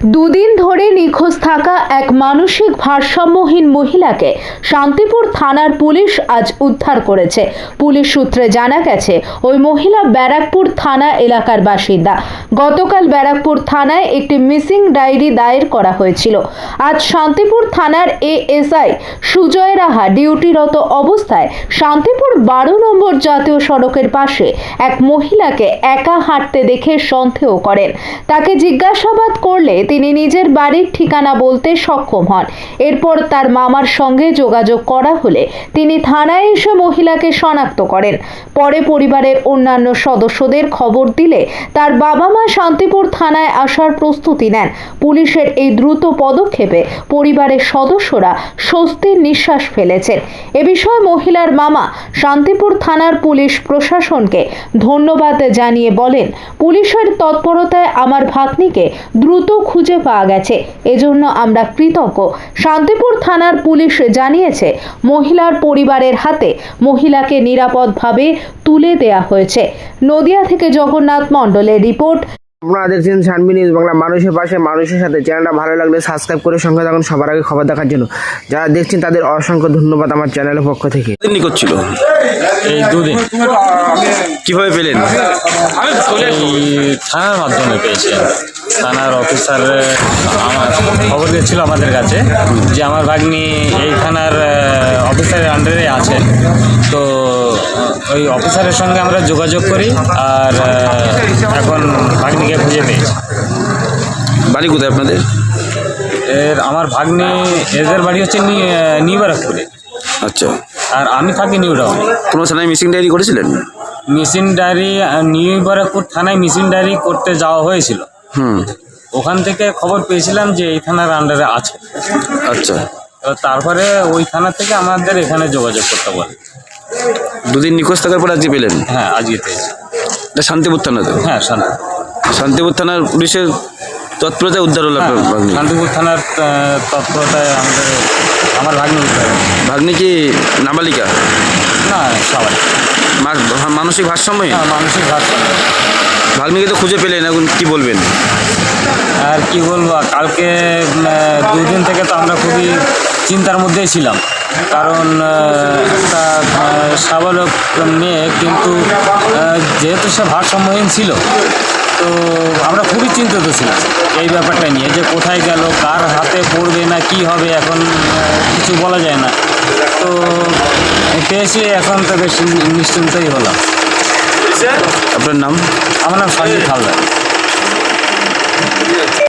দুদিন ধরে নিখোঁজ থাকা এক মানসিক ভারসাম্যহীন মহিলাকে শান্তিপুর থানার পুলিশ আজ উদ্ধার করেছে। পুলিশ সূত্রে জানা গেছে, ওই মহিলা ব্যারাকপুর থানা এলাকার বাসিন্দা। গতকাল ব্যারাকপুর থানায় একটি মিসিং ডায়েরি দায়ের করা হয়েছিল। আজ শান্তিপুর থানার এএসআই সুজয় রাহা ডিউটিরত অবস্থায় শান্তিপুর বারো নম্বর জাতীয় সড়কের পাশে এক মহিলাকে একা হাঁটতে দেখে সন্দেহ করেন। তাকে জিজ্ঞাসাবাদ করলে তিনি নিজের বাড়ির ঠিকানা বলতে সক্ষম হন। এরপর তার মামার সঙ্গে যোগাযোগ করা হলে তিনি থানায় এসে মহিলাকে শনাক্ত করেন। পরে পরিবারের অন্যান্য সদস্যদের খবর দিলে তার বাবা মা শান্তিপুর থানায় আসার প্রস্তুতি নেন। পুলিশের এই দ্রুত পদক্ষেপে পরিবারের সদস্যরা স্বস্তির নিঃশ্বাস ফেলেছেন। এ বিষয়ে মহিলার মামা শান্তিপুর থানার পুলিশ প্রশাসনকে ধন্যবাদ জানিয়ে বলেন, পুলিশের তৎপরতায় আমার ভাগ্নিকে দ্রুত খুঁজে পাওয়া গেছে। এজন্য আমরা কৃতজ্ঞ। শান্তিপুর থানার পুলিশ জানিয়েছে, মহিলার পরিবারের হাতে মহিলাকে নিরাপদভাবে তুলে দেয়া হয়েছে। নদিয়া থেকে জগন্নাথ মণ্ডলের রিপোর্ট আপনারা দেখছেন সানবি নিউজ বাংলা মানুষের পাশে মানুষের সাথে। চ্যানেলটা ভালো লাগলে সাবস্ক্রাইব করে সঙ্গে থাকুন সবার আগে খবর দেখার জন্য। যারা দেখছেন তাদের অসংখ্য ধন্যবাদ আমার চ্যানেলের পক্ষ থেকে। ছিল? এই দুদিন। কীভাবে পেলেন? এই থানার মাধ্যমে পেয়েছি থানার অফিসার আমার খবর দিয়েছিল আমাদের কাছে যে আমার ভাগ্নি এই থানার অফিসারের আন্ডারে আছে তো ওই অফিসারের সঙ্গে আমরা যোগাযোগ করি আর আহ, এখন ভাগ্নিকে খুঁজে পেয়েছি বাড়ি কোথায় আপনাদের? এর আমার ভাগ্নি এদের বাড়ি হচ্ছে নিউ ব্যারাকপুরে। আচ্ছা। আর আমি থাকি নিউ টাউনে। কোনো থানায় মিসিং ডায়েরি করেছিলেন? মিসিং ডায়েরি নিউ ব্যারাকপুর থানায় মিসিং ডায়েরি করতে যাওয়া হয়েছিল। হুম। ওখান থেকে খবর পেয়েছিলাম যে এই থানার আন্ডারে আছে। আচ্ছা। তারপরে ওই থানা থেকে আমাদের এখানে যোগাযোগ করতে বলে। দুদিন নিখোঁজ থাকার পর আজকে পেলেন? হ্যাঁ আজকে পেয়েছি। এটা শান্তিপুর থানা তো হ্যাঁ শান্তি শান্তিপুর থানার পুলিশের তৎপরতায় উদ্ধার হলো হ্যাঁ, আপনার ভাগ্নি। শান্তিপুর থানার তৎপরতায় আমাদের আমার ভাগ্নি উদ্ধার। ভাগ্নি কি নাবালিকা? না সবাই। মানসিক ভারসাম্যহীন হ্যাঁ মানসিক ভারসাম্য। ভাগ্নিকে তো খুঁজে পেলেন এখন কি বলবেন? আর কি বলব কালকে উম, আহ, দুই দিন থেকে তো আমরা খুবই চিন্তার মধ্যেই ছিলাম। কারণ একটা সাবালক মেয়ে কিন্তু যেহেতু সে ভারসাম্যহীন ছিল তো আমরা খুবই চিন্তিত ছিলাম। এই ব্যাপারটা নিয়ে যে কোথায় গেল কার হাতে পড়বে না কি হবে এখন কিছু বলা যায় না। তো পেয়েছি এখন তো বেশ নিশ্চিন্তই হলাম। আপনার নাম? আমার নাম সঞ্জিত হালদার।